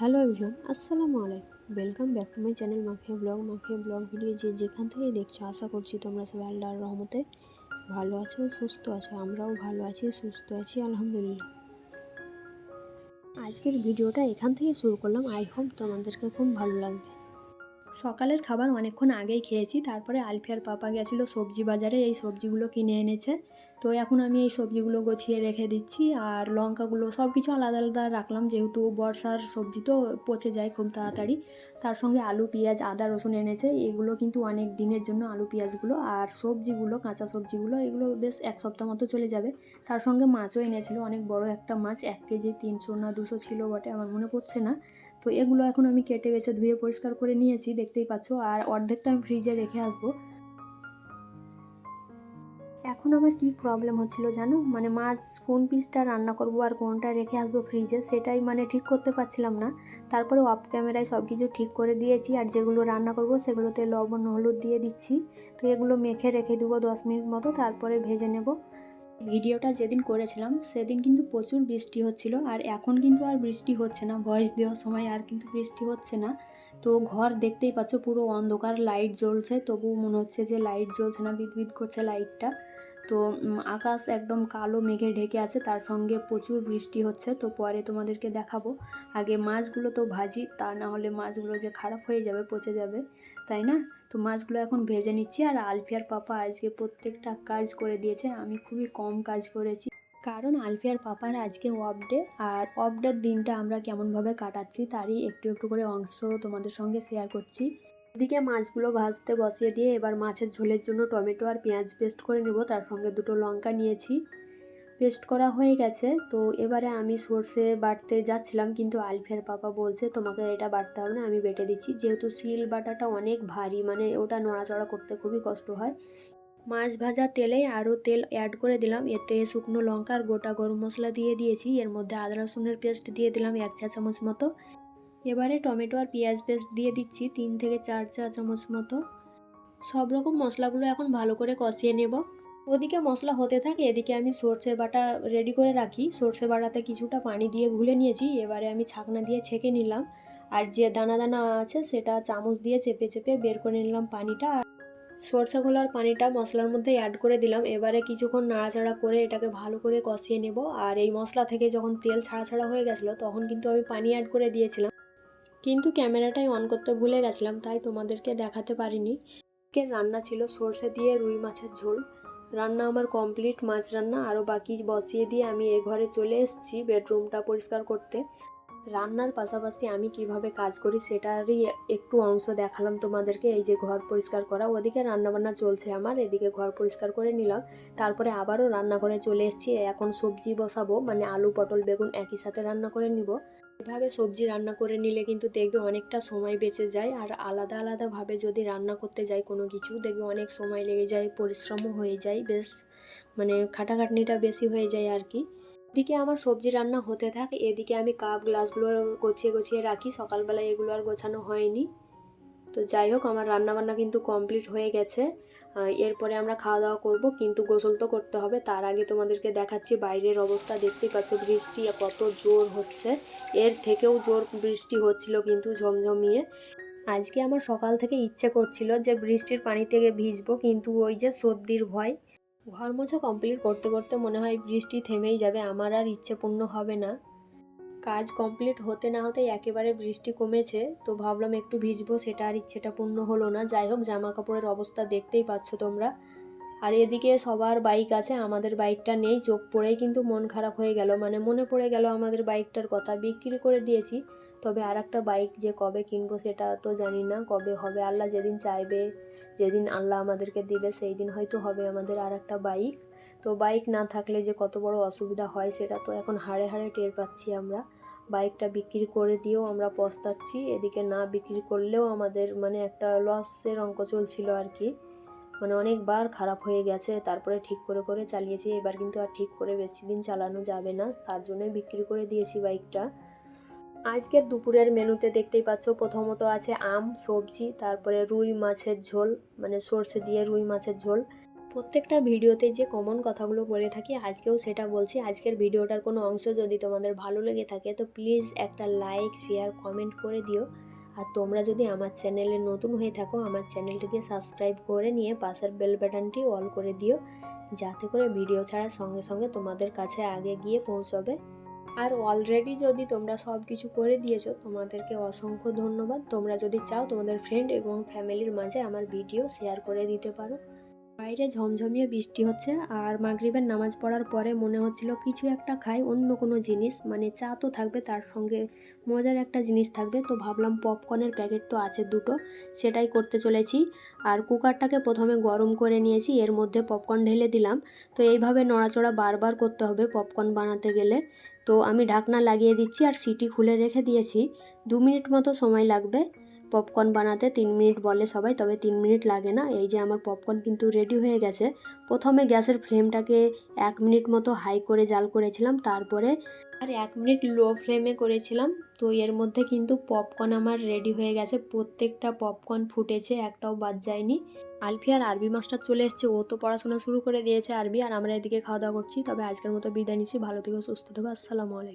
Hello everyone, আসসালামু আলাইকুম। Welcome back to my channel mafia blog mafia blog video যে যেখান থেকেই দেখছ, আশা করছি তোমরা সবাই আল্লাহর রহমতে ভালো আছো, সুস্থ আছো। আমরাও ভালো আছি, সুস্থ আছি, আলহামদুলিল্লাহ। আজকের ভিডিওটা এখান থেকে শুরু করলাম। আই হোপ তোমাদেরকে খুব ভালো লাগবে। সকালের খাবার অনেকক্ষণ আগেই খেয়েছি। তারপরে আলফিয়ার পাপা গেছিল সবজি বাজারে। এই সবজিগুলো কিনে এনেছে। তো এখন আমি এই সবজিগুলো গুছিয়ে রেখে দিচ্ছি আর লঙ্কাগুলো সব কিছু আলাদা আলাদা রাখলাম, যেহেতু বর্ষার সবজি তো পচে যায় খুব তাড়াতাড়ি। তার সঙ্গে আলু, পেঁয়াজ, আদা, রসুন এনেছে, এগুলো কিন্তু অনেক দিনের জন্য আলু, পেঁয়াজগুলো আর সবজিগুলো, কাঁচা সবজিগুলো, এগুলো বেশ এক সপ্তাহ মতো চলে যাবে। তার সঙ্গে মাছও এনেছিল, অনেক বড় একটা মাছ, এক কেজি তিনশো না দুশো ছিল বটে, আমার মনে পড়ছে না। তো এগুলো এখন আমি কেটে বেছে ধুয়ে পরিষ্কার করে নিয়েছি, দেখতেই পাচ্ছ, আর অর্ধেকটা আমি ফ্রিজে রেখে আসব। এখন আমার কি প্রবলেম হচ্ছিল জানো? মানে মাছ কোন পিসটা রান্না করব আর কোনটা রেখে আসব ফ্রিজে সেটাই মানে ঠিক করতে পারছিলাম না। তারপরে অফ ক্যামেরায় সব কিছু ঠিক করে দিয়েছি আর যেগুলো রান্না করব সেগুলোতে লবণ, হলুদ দিয়ে দিচ্ছি। তো এগুলো মেখে রেখে দেবো দশ মিনিট মতো, তারপরে ভেজে নেব। ভিডিওটা যেদিন করেছিলাম, সেদিন কিন্তু প্রচুর বৃষ্টি হচ্ছিল আর এখন কিন্তু আর বৃষ্টি হচ্ছে না। ভয়েস দেওয়ার সময় আর কিন্তু বৃষ্টি হচ্ছে না। তো ঘর দেখতেই পাচ্ছ পুরো অন্ধকার লাইট জ্বলছে। তবু মনে হচ্ছে যে লাইট জ্বলছে না বিদবিদ করছে লাইটটা তো আকাশ একদম কালো মেঘে ঢেকে আছে, তার সঙ্গে প্রচুর বৃষ্টি হচ্ছে, তো পরে তোমাদেরকে দেখাবো। আগে মাছগুলো তো ভাজি, তা না হলে মাছগুলো যে খারাপ হয়ে যাবে, পচে যাবে, তাই না? তো মাছগুলো এখন ভেজে নিচ্ছি, আর আলফিয়ার পাপা আজকে প্রত্যেকটা কাজ করে দিয়েছে, আমি খুবই কম কাজ করেছি। কারণ আলফিয়ার পাপার আজকে অফ ডে আর অফ ডের দিনটা আমরা কেমনভাবে কাটাচ্ছি, তারই একটু একটু করে অংশ তোমাদের সঙ্গে শেয়ার করছি। এদিকে মাছগুলো ভাজতে বসিয়ে দিয়ে এবার মাছের ঝোলের জন্য টমেটো আর পেঁয়াজ পেস্ট করে নেব। তার সঙ্গে দুটো লঙ্কা নিয়েছি। পেস্ট করা হয়ে গেছে। তো এবারে আমি সর্ষে বাটতে যাচ্ছিলাম, কিন্তু আলফিয়ার পাপা বলছে, তোমাকে এটা বাটতে হবে না, আমি বেটে দিচ্ছি। যেহেতু সিল বাটাটা অনেক ভারী মানে ওটা নড়াচড়া করতে খুবই কষ্ট হয়। মাছ ভাজা তেলে আরও তেল অ্যাড করে দিলাম। এতে শুকনো লঙ্কা আর গোটা গরম মশলা দিয়ে দিয়েছি। এর মধ্যে আদা রসুনের পেস্ট দিয়ে দিলাম এক চা চামচ মতো। এবারে টমেটো আর পেঁয়াজ পেস্ট দিয়ে দিচ্ছি তিন থেকে চার চা চামচ মতো। সব রকম মশলাগুলো এখন ভালো করে কষিয়ে নেব। ওদিকে মশলা হতে থাকে, এদিকে আমি সর্ষে বাটা রেডি করে রাখি। সর্ষে বাটাতে কিছুটা পানি দিয়ে ঘুলে নিয়েছি, এবারে আমি ছাকনা দিয়ে ছেঁকে নিলাম। আর যে দানা দানা আছে সেটা চামচ দিয়ে চেপে চেপে বের করে নিলাম পানিটা। আর সর্ষে খোলার পানিটা মশলার মধ্যে অ্যাড করে দিলাম। এবারে কিছুক্ষণ নাড়াচাড়া করে এটাকে ভালো করে কষিয়ে নেব। আর এই মশলা থেকে যখন তেল ছাড়া ছাড়া হয়ে গেছিল, তখন কিন্তু আমি পানি অ্যাড করে দিয়েছিলাম। কিন্তু ক্যামেরাটাই অন করতে ভুলে গেছিলাম, তাই তোমাদেরকে দেখাতে পারিনি। আজকে রান্না ছিল সর্ষে দিয়ে রুই মাছের ঝোল। রান্না আমার কমপ্লিট মাছ রান্না আরও বাকি বসিয়ে দিয়ে আমি এ ঘরে চলে এসেছি বেডরুমটা পরিষ্কার করতে। রান্নার পাশাপাশি আমি কীভাবে কাজ করি সেটারই একটু অংশ দেখালাম তোমাদেরকে, এই যে ঘর পরিষ্কার করা। ওদিকে রান্নাবান্না চলছে আমার, এদিকে ঘর পরিষ্কার করে নিলাম। তারপরে আবারও রান্নাঘরে চলে এসেছি, এখন সবজি বসাবো মানে আলু, পটল, বেগুন একই সাথে রান্না করে নিব। এভাবে সবজি রান্না করে নিলে কিন্তু দেখবে অনেকটা সময় বেঁচে যায় আর আলাদা আলাদাভাবে যদি রান্না করতে যাই কোনো কিছু, দেখবে অনেক সময় লেগে যায়, পরিশ্রমও হয়ে যায়, বেশ মানে খাটাখাটনিটা বেশি হয়ে যায় আর কি। এদিকে আমার সবজি রান্না হতে থাকে, এদিকে আমি কাপ, গ্লাসগুলো গোছিয়ে গোছিয়ে রাখি, সকালবেলায় এগুলো আর গোছানো হয়নি। তো যাই হোক, আমার রান্নাবান্না কিন্তু কমপ্লিট হয়ে গেছে। এরপরে আমরা খাওয়া দাওয়া করব, কিন্তু গোসল তো করতে হবে। তার আগে তোমাদেরকে দেখাচ্ছি বাইরের অবস্থা। দেখতেই পাচ্ছ, বৃষ্টি কত জোর হচ্ছে। এর থেকেও জোর বৃষ্টি হচ্ছিল কিন্তু ঝমঝমিয়ে। আজকে আমার সকাল থেকে ইচ্ছে করছিল যে বৃষ্টির পানি থেকে ভিজবো, কিন্তু ওই যে সর্দির ভয়। ঘর মোছা কমপ্লিট করতে করতে মনে হয় বৃষ্টি থেমেই যাবে। আমার আর ইচ্ছে পূর্ণ হবে না। কাজ কমপ্লিট হতে না হতেই একেবারে বৃষ্টি কমেছে, তো ভাবলাম একটু ভিজবো, সেটা আর ইচ্ছেটা পূর্ণ হলো না। যাই হোক জামা কাপড়ের অবস্থা দেখতেই পাচ্ছ তোমরা। আর এদিকে সবার বাইক আছে, আমাদের বাইকটা নেই, চোখ পড়েই কিন্তু মন খারাপ হয়ে গেল। মানে মনে পড়ে গেল আমাদের বাইকটার কথা, বিক্রি করে দিয়েছি। তবে আর একটা বাইক যে কবে কিনবো সেটা তো জানি না, কবে হবে, আল্লাহ যেদিন চাইবে, যেদিন আল্লাহ আমাদেরকে দিবে, সেই দিন হয়তো হবে আমাদের আর একটা বাইক তো বাইক না থাকলে যে কত বড় অসুবিধা হয়, সেটা তো এখন হাড়ে হাড়ে টের পাচ্ছি আমরা। বাইকটা বিক্রি করে দিয়েও আমরা পস্তাচ্ছি। এদিকে না বিক্রি করলেও আমাদের মানে একটা লসের অঙ্ক চলছিল আর কি। মানে অনেকবার খারাপ হয়ে গেছে, তারপরে ঠিক করে করে চালিয়েছি। এবার কিন্তু আর ঠিক করে বেশি দিন চালানো যাবে না, তার জন্যই বিক্রি করে দিয়েছি বাইকটা। আজকের দুপুরের মেনুতে দেখতেই পাচ্ছ, প্রথমত আছে আম, সবজি, তারপরে রুই মাছের ঝোল মানে সর্ষে দিয়ে রুই মাছের ঝোল। প্রত্যেকটা ভিডিওতে যে কমন কথাগুলো বলে থাকি, আজকেও সেটা বলছি। আজকের ভিডিওটার কোনো অংশ যদি তোমাদের ভালো লেগে থাকে, তো প্লিজ একটা লাইক শেয়ার কমেন্ট করে দিও। আর তোমরা যদি আমার চ্যানেলে নতুন হয়ে থাকো, আমার চ্যানেলটিকে সাবস্ক্রাইব করে নিয়ে পাশের বেল বাটনটি অল করে দিও, যাতে করে ভিডিও ছাড়ার সঙ্গে সঙ্গে তোমাদের কাছে আগে গিয়ে পৌঁছবে। আর অলরেডি যদি তোমরা সব কিছু করে দিয়েছ, তোমাদেরকে অসংখ্য ধন্যবাদ। তোমরা যদি চাও, তোমাদের ফ্রেন্ড এবং ফ্যামিলির মাঝে আমার ভিডিও শেয়ার করে দিতে পারো। বাইরে ঝমঝমিয়ে বৃষ্টি হচ্ছে আর মাগরিবের নামাজ পড়ার পরে মনে হচ্ছিল কিছু একটা খাই, অন্য কোনো জিনিস। মানে চা তো থাকবে, তার সঙ্গে মজার একটা জিনিস থাকবে। তো ভাবলাম পপকর্নের প্যাকেট তো আছে দুটো, সেটাই করতে চলেছি। আর কুকারটাকে প্রথমে গরম করে নিয়েছি, এর মধ্যে পপকর্ন ঢেলে দিলাম। তো এইভাবে নড়াচড়া বারবার করতে হবে পপকর্ন বানাতে গেলে। তো আমি ঢাকনা লাগিয়ে দিচ্ছি আর সিটি খুলে রেখে দিয়েছি। দু মিনিট মতো সময় লাগবে। পপকর্ন বানাতে তিন মিনিট বলে সবাই, তবে তিন মিনিট লাগে না। এই যে আমার পপকর্ন কিন্তু রেডি হয়ে গেছে। প্রথমে গ্যাসের ফ্লেমটাকে এক মিনিট মতো হাই করে জাল করেছিলাম, তারপরে আর এক মিনিট লো ফ্লেমে করেছিলাম। তো এর মধ্যে কিন্তু পপকর্ন আমার রেডি হয়ে গেছে। প্রত্যেকটা পপকর্ন ফুটেছে, একটাও বাদ যায়নি। আলফি আর আরবি মাস্টার চলে এসছে। ও তো পড়াশোনা শুরু করে দিয়েছে আরবি, আর আমরা এদিকে খাওয়া দাওয়া করছি। তবে আজকের মতো বিদায় নিচ্ছি। ভালো থেকো, সুস্থ থেকো। আসসালামু আলাইকুম।